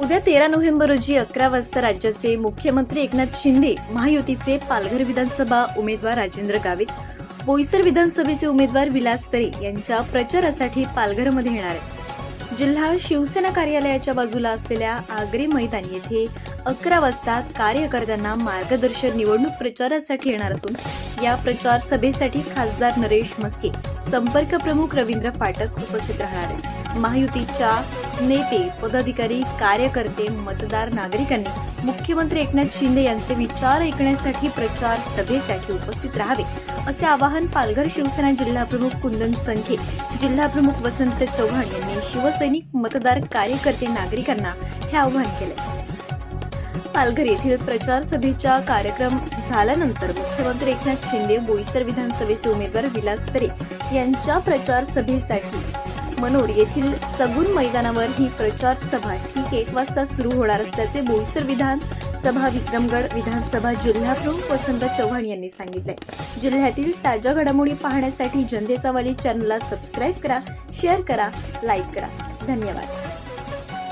उद्या तेरा नोव्हेंबर रोजी अकरा वाजता राज्याचे मुख्यमंत्री एकनाथ शिंदे महायुतीचे पालघर विधानसभा उमेदवार राजेंद्र गावित बोईसर विधानसभेचे उमेदवार विलास तरे यांच्या प्रचारासाठी पालघरमध्ये येणार आहेत. जिल्हा शिवसेना कार्यालयाच्या बाजूला असलेल्या आग्रे मैदान येथे अकरा वाजता कार्यकर्त्यांना मार्गदर्शन निवडणूक प्रचारासाठी येणार असून या प्रचार सभेसाठी खासदार नरेश मस्के संपर्क प्रमुख रवींद्र फाटक उपस्थित राहणार आहेत. महायुतीच्या नेते पदाधिकारी कार्यकर्ते मतदार नागरिकांनी मुख्यमंत्री एकनाथ शिंदे यांचे विचार ऐकण्यासाठी प्रचार सभेसाठी उपस्थित राहावे असे आवाहन पालघर शिवसेना जिल्हाप्रमुख कुंदन संखे जिल्हाप्रमुख वसंत चव्हाण यांनी शिवसैनिक मतदार कार्यकर्ते नागरिकांना हे आवाहन केले. पालघर येथील प्रचार सभेचा कार्यक्रम झाल्यानंतर मुख्यमंत्री एकनाथ शिंदे बोईसर विधानसभेचे उमेदवार विलास तरे यांच्या प्रचार सभेसाठी मनोर येथील सगुन मैदानावर ही प्रचार सभा. ठीक एक वाजता सुरू होणार असल्याचे बोईसर विधान सभा विक्रमगड विधानसभा जिल्हाप्रमुख वसंत चव्हाण यांनी सांगितले. जिल्ह्यातील ताज्या घडामोडी पाहण्यासाठी जनतेचा वाली चॅनलला सबस्क्राईब करा शेअर करा लाईक करा. धन्यवाद.